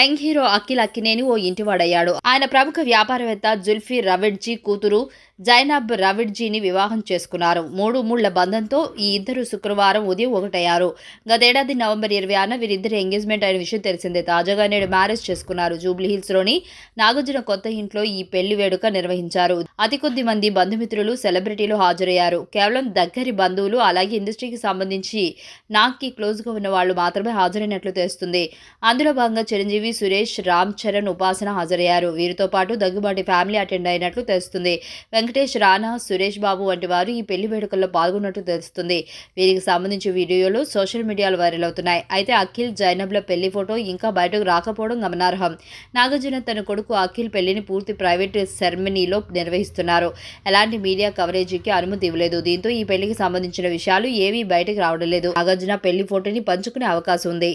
Young hero Akhil Akkineni ఓ ఇంటివాడయ్యాడు. ఆయన ప్రముఖ వ్యాపారవేత్త జుల్ఫీ రవెడ్జీ కూతురు జైనబ్ రవిడ్జీని వివాహం చేసుకున్నారు. మూడు మూళ్ళ బంధంతో ఈ ఇద్దరు శుక్రవారం ఉదయం ఒకటయ్యారు. గతేడాది నవంబర్ ఇరవై ఆరున వీరిద్దరు ఎంగేజ్మెంట్ అయిన విషయం తెలిసిందే. తాజాగా నేడు మ్యారేజ్ చేసుకున్నారు. జూబ్లీ నాగార్జున కొత్త ఇంట్లో ఈ పెళ్ళి వేడుక నిర్వహించారు. అతి కొద్ది మంది బంధుమిత్రులు సెలబ్రిటీలు హాజరయ్యారు. కేవలం దగ్గరి బంధువులు అలాగే ఇండస్ట్రీకి సంబంధించి నాగ్కి క్లోజ్గా ఉన్న వాళ్ళు మాత్రమే హాజరైనట్లు తెలుస్తుంది. అందులో భాగంగా చిరంజీవి సురేష్ రామ్ చరణ్ ఉపాసన హాజరయ్యారు. వీరితో పాటు దగ్గుబాటి ఫ్యామిలీ అటెండ్ అయినట్లు తెలుస్తుంది. వెంకటేష్ రానా సురేష్ బాబు వంటి వారు ఈ పెళ్ళి వేడుకల్లో పాల్గొన్నట్టు తెలుస్తుంది. వీరికి సంబంధించి వీడియోలు సోషల్ మీడియాలో వైరల్ అవుతున్నాయి. అయితే అఖిల్ జైనబ్ల పెళ్ళి ఫోటో ఇంకా బయటకు రాకపోవడం గమనార్హం. నాగార్జున తన కొడుకు అఖిల్ పెళ్ళిని పూర్తి ప్రైవేట్ సెరమనీలో నిర్వహిస్తున్నారు. ఎలాంటి మీడియా కవరేజీకి అనుమతి ఇవ్వలేదు. దీంతో ఈ పెళ్ళికి సంబంధించిన విషయాలు ఏవీ బయటకు రావడం లేదు. నాగార్జున పెళ్ళి ఫోటోని పంచుకునే అవకాశం ఉంది.